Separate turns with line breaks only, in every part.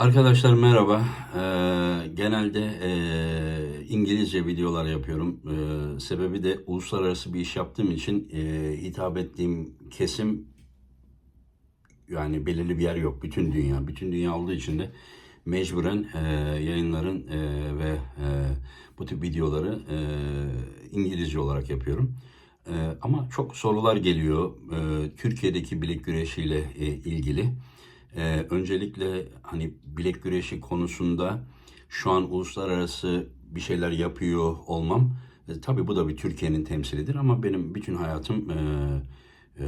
Arkadaşlar merhaba. Ee, genelde ee, İngilizce videolar yapıyorum. Ee, sebebi de uluslararası bir iş yaptığım için ee, hitap ettiğim kesim yani belirli bir yer yok. Bütün dünya. Bütün dünya olduğu için de mecburen ee, yayınların ee, ve ee, bu tip videoları ee, İngilizce olarak yapıyorum. Ee, ama çok sorular geliyor ee, Türkiye'deki bilek güreşiyle ee, ilgili. Ee, öncelikle hani bilek güreşi konusunda şu an uluslararası bir şeyler yapıyor olmam. E, tabii bu da bir Türkiye'nin temsilidir ama benim bütün hayatım e, e,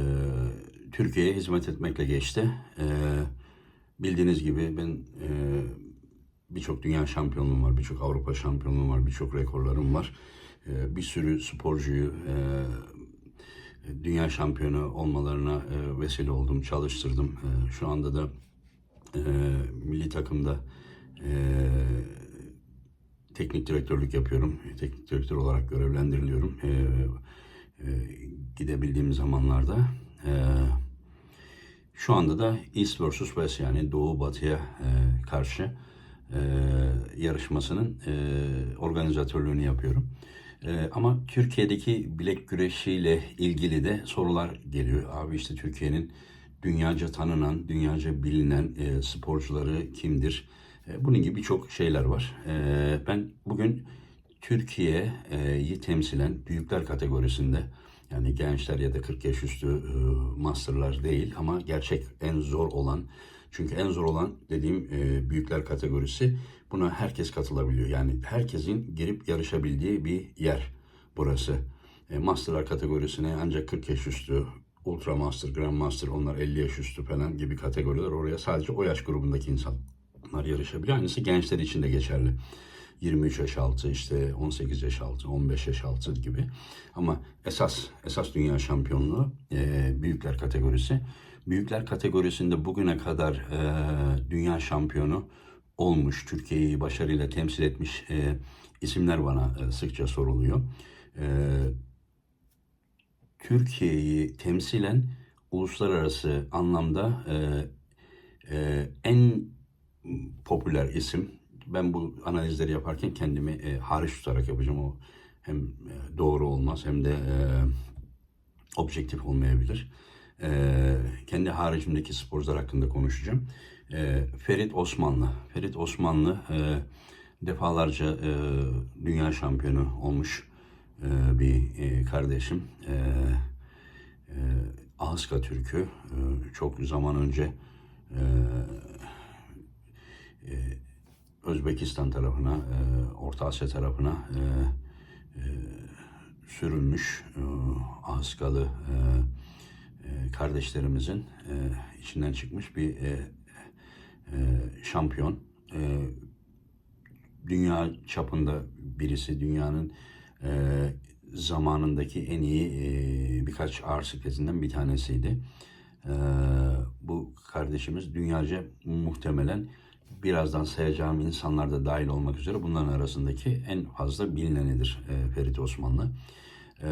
Türkiye'ye hizmet etmekle geçti. E, bildiğiniz gibi ben e, birçok dünya şampiyonluğum var, birçok Avrupa şampiyonluğum var, birçok rekorlarım var. E, bir sürü sporcuyu e, dünya şampiyonu olmalarına e, vesile oldum, çalıştırdım. E, şu anda da e, milli takımda e, teknik direktörlük yapıyorum. Teknik direktör olarak görevlendiriliyorum. E, e, gidebildiğim zamanlarda. E, şu anda da East vs West yani Doğu Batı'ya e, karşı e, yarışmasının e, organizatörlüğünü yapıyorum. E, ama Türkiye'deki bilek güreşiyle ilgili de sorular geliyor. Abi işte Türkiye'nin dünyaca tanınan, dünyaca bilinen e, sporcuları kimdir? E, bunun gibi birçok şeyler var. E, ben bugün Türkiye'yi temsilen büyükler kategorisinde yani gençler ya da 40 yaş üstü e, masterlar değil ama gerçek en zor olan çünkü en zor olan dediğim e, büyükler kategorisi buna herkes katılabiliyor. Yani herkesin girip yarışabildiği bir yer burası. E, masterlar kategorisine ancak 40 yaş üstü, Ultra Master, Grand Master onlar 50 yaş üstü falan gibi kategoriler oraya sadece o yaş grubundaki insanlar yarışabiliyor. Aynısı gençler için de geçerli. 23 yaş altı, işte 18 yaş altı, 15 yaş altı gibi. Ama esas esas dünya şampiyonluğu e, büyükler kategorisi. Büyükler kategorisinde bugüne kadar e, dünya şampiyonu olmuş, Türkiye'yi başarıyla temsil etmiş e, isimler bana e, sıkça soruluyor. E, Türkiye'yi temsilen uluslararası anlamda e, e, en popüler isim. Ben bu analizleri yaparken kendimi e, hariç tutarak yapacağım. O hem e, doğru olmaz hem de e, objektif olmayabilir. E, kendi haricimdeki sporcular hakkında konuşacağım. E, Ferit Osmanlı. Ferit Osmanlı e, defalarca e, dünya şampiyonu olmuş e, bir e, kardeşim. E, e, Ahıska Türk'ü e, çok zaman önce e, Özbekistan tarafına, e, Orta Asya tarafına e, e, sürülmüş e, Ahıskalı e, e, kardeşlerimizin e, içinden çıkmış bir e, e, şampiyon. E, dünya çapında birisi, dünyanın e, zamanındaki en iyi e, birkaç ağır sikletinden bir tanesiydi. E, bu kardeşimiz dünyaca muhtemelen birazdan sayacağım insanlar da dahil olmak üzere bunların arasındaki en fazla bilinenidir e, Ferit Osmanlı. E,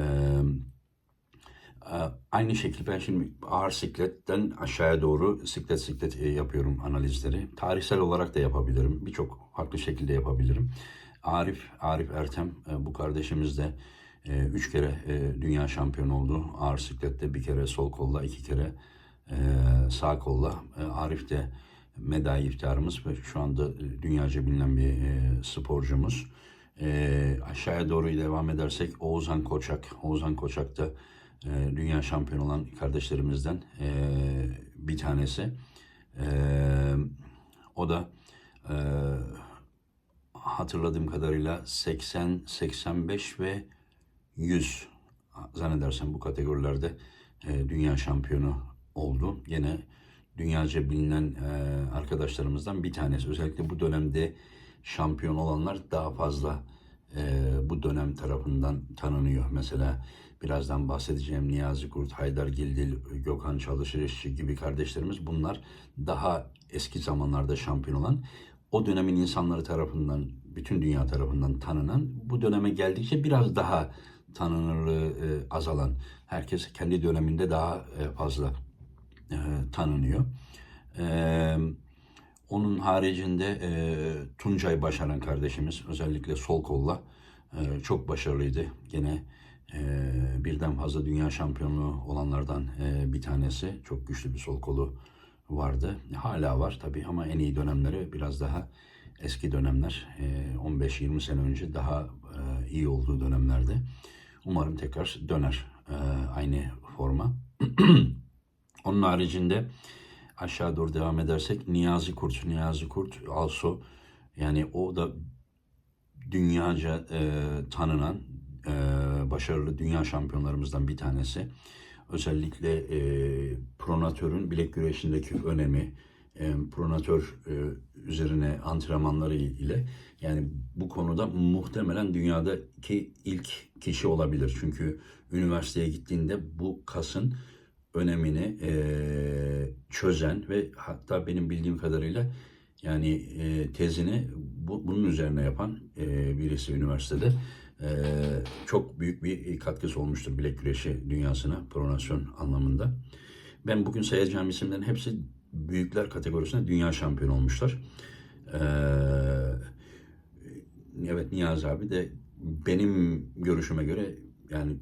e, aynı şekilde ben şimdi ağır sikletten aşağıya doğru siklet siklet e, yapıyorum analizleri. Tarihsel olarak da yapabilirim. Birçok farklı şekilde yapabilirim. Arif, Arif Ertem e, bu kardeşimiz de üç kere dünya şampiyonu oldu. Ağır siklette bir kere sol kolla, iki kere sağ kolla. Arif de medai iftiharımız ve şu anda e, dünyaca bilinen bir e, sporcumuz. E, aşağıya doğru devam edersek Oğuzhan Koçak. Oğuzhan Koçak da e, dünya şampiyonu olan kardeşlerimizden e, bir tanesi. E, o da e, hatırladığım kadarıyla 80, 85 ve 100 zannedersem bu kategorilerde e, dünya şampiyonu oldu. Yine dünyaca bilinen e, arkadaşlarımızdan bir tanesi. Özellikle bu dönemde şampiyon olanlar daha fazla e, bu dönem tarafından tanınıyor. Mesela birazdan bahsedeceğim Niyazi Kurt, Haydar Gildil, Gökhan Çalışır gibi kardeşlerimiz bunlar daha eski zamanlarda şampiyon olan o dönemin insanları tarafından, bütün dünya tarafından tanınan, bu döneme geldikçe biraz daha tanınırlığı e, azalan, herkes kendi döneminde daha e, fazla e, tanınıyor. E, Onun haricinde e, Tuncay Başaran kardeşimiz özellikle sol kolla e, çok başarılıydı. Gene e, birden fazla dünya şampiyonluğu olanlardan e, bir tanesi. Çok güçlü bir sol kolu vardı. Hala var tabii ama en iyi dönemleri biraz daha eski dönemler. E, 15-20 sene önce daha e, iyi olduğu dönemlerde. Umarım tekrar döner e, aynı forma. Onun haricinde aşağı doğru devam edersek Niyazi Kurt, Niyazi Kurt also yani o da dünyaca e, tanınan e, başarılı dünya şampiyonlarımızdan bir tanesi. Özellikle e, pronatörün bilek güreşindeki önemi, e, pronatör e, üzerine antrenmanları ile yani bu konuda muhtemelen dünyadaki ilk kişi olabilir. Çünkü üniversiteye gittiğinde bu kasın önemini e, çözen ve hatta benim bildiğim kadarıyla yani e, tezini bu, bunun üzerine yapan e, birisi üniversitede e, çok büyük bir katkısı olmuştur bilek güreşi dünyasına pronasyon anlamında. Ben bugün sayacağım isimlerin hepsi büyükler kategorisinde dünya şampiyonu olmuşlar. E, evet Niyazi abi de benim görüşüme göre yani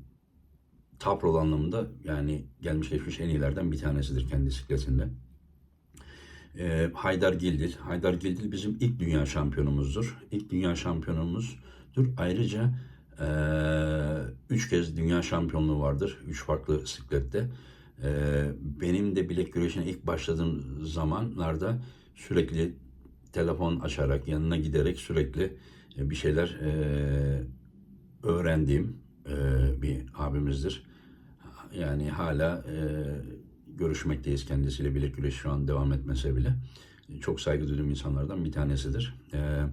top rol anlamında yani gelmiş geçmiş en iyilerden bir tanesidir kendi bisikletinde. Ee, Haydar Gildil. Haydar Gildil bizim ilk dünya şampiyonumuzdur. İlk dünya şampiyonumuzdur. Ayrıca e, üç kez dünya şampiyonluğu vardır. Üç farklı bisiklette. Ee, benim de bilek güreşine ilk başladığım zamanlarda sürekli telefon açarak, yanına giderek sürekli e, bir şeyler e, öğrendiğim e, bir abimizdir. Yani hala e, görüşmekteyiz kendisiyle bilek güreşi şu an devam etmese bile. Çok saygı duyduğum insanlardan bir tanesidir. E,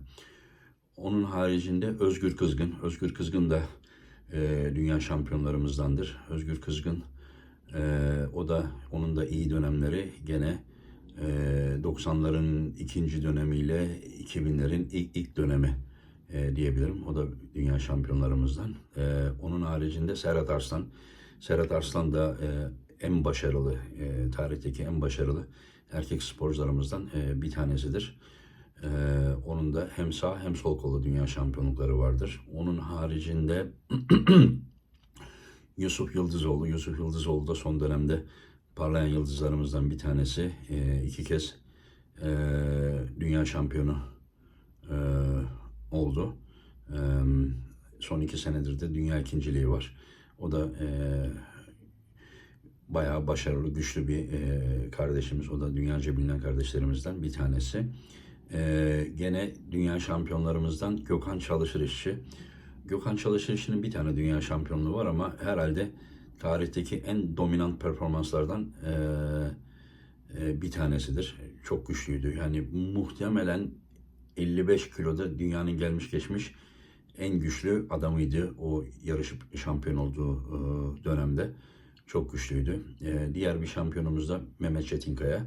onun haricinde Özgür Kızgın. Özgür Kızgın da e, dünya şampiyonlarımızdandır. Özgür Kızgın e, o da onun da iyi dönemleri gene e, 90'ların ikinci dönemiyle 2000'lerin ilk, ilk dönemi e, diyebilirim. O da dünya şampiyonlarımızdan. E, onun haricinde Serhat Arslan. Serhat Arslan da e, en başarılı, e, tarihteki en başarılı erkek sporcularımızdan e, bir tanesidir. E, onun da hem sağ hem sol kolu dünya şampiyonlukları vardır. Onun haricinde Yusuf Yıldızoğlu. Yusuf Yıldızoğlu da son dönemde parlayan yıldızlarımızdan bir tanesi. E, iki kez e, dünya şampiyonu e, oldu. E, son iki senedir de dünya ikinciliği var. O da e, bayağı başarılı, güçlü bir e, kardeşimiz. O da dünyaca bilinen kardeşlerimizden bir tanesi. E, gene dünya şampiyonlarımızdan Gökhan Çalışır İşçi. Gökhan Çalışır İşçi'nin bir tane dünya şampiyonluğu var ama herhalde tarihteki en dominant performanslardan e, e, bir tanesidir. Çok güçlüydü. Yani muhtemelen 55 kiloda dünyanın gelmiş geçmiş en güçlü adamıydı o yarışıp şampiyon olduğu e, dönemde. Çok güçlüydü. E, diğer bir şampiyonumuz da Mehmet Çetinkaya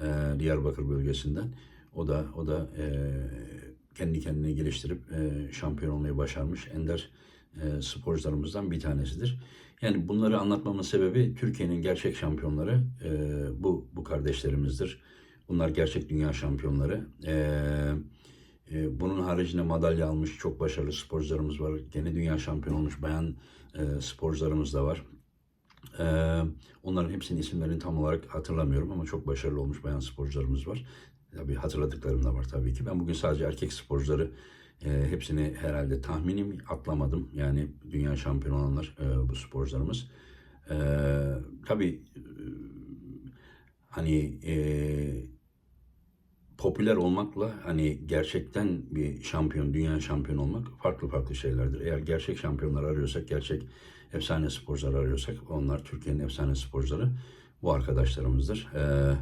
e, Diyarbakır bölgesinden. O da o da kendi kendine geliştirip şampiyon olmayı başarmış ender sporcularımızdan bir tanesidir. Yani bunları anlatmamın sebebi Türkiye'nin gerçek şampiyonları bu bu kardeşlerimizdir. Bunlar gerçek dünya şampiyonları. Eee e, bunun haricinde madalya almış çok başarılı sporcularımız var. Gene dünya şampiyon olmuş bayan e, sporcularımız da var. E, onların hepsinin isimlerini tam olarak hatırlamıyorum ama çok başarılı olmuş bayan sporcularımız var. Tabii hatırladıklarım da var tabii ki. Ben bugün sadece erkek sporcuları e, hepsini herhalde tahminim atlamadım. Yani dünya şampiyon olanlar e, bu sporcularımız. E, tabii hani popüler olmakla hani gerçekten bir şampiyon, dünya şampiyon olmak farklı farklı şeylerdir. Eğer gerçek şampiyonlar arıyorsak, gerçek efsane sporcular arıyorsak onlar Türkiye'nin efsane sporcuları bu arkadaşlarımızdır. Ee,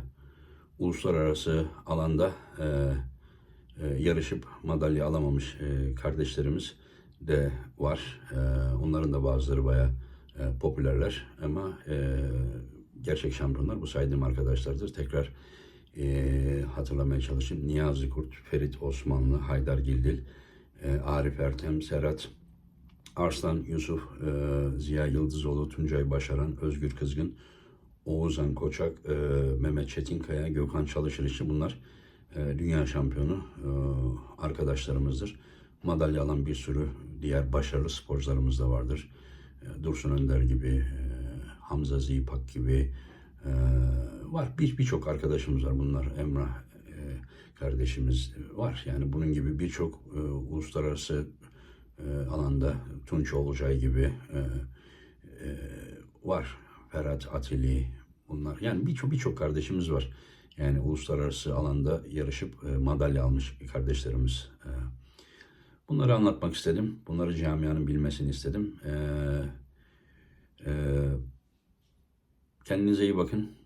uluslararası alanda e, e, yarışıp madalya alamamış e, kardeşlerimiz de var. E, onların da bazıları bayağı e, popülerler ama e, gerçek şampiyonlar bu saydığım arkadaşlardır. Tekrar e, hatırlamaya çalışayım. Niyazi Kurt, Ferit Osmanlı, Haydar Gildil, e, Arif Ertem, Serhat Arslan, Yusuf, e, Ziya Yıldızoğlu, Tuncay Başaran, Özgür Kızgın, Oğuzhan Koçak, e, Mehmet Çetinkaya, Gökhan Çalışır bunlar e, dünya şampiyonu e, arkadaşlarımızdır. Madalya alan bir sürü diğer başarılı sporcularımız da vardır. E, Dursun Önder gibi, e, Hamza Zipak gibi e, var. Bir birçok arkadaşımız var. Bunlar Emrah e, kardeşimiz var. Yani bunun gibi birçok e, uluslararası e, alanda Tunç Olcay gibi e, e, var. Ferhat Atili bunlar. Yani birçok birçok kardeşimiz var. Yani uluslararası alanda yarışıp e, madalya almış kardeşlerimiz. E, bunları anlatmak istedim. Bunları camianın bilmesini istedim. E, e, kendinize iyi bakın.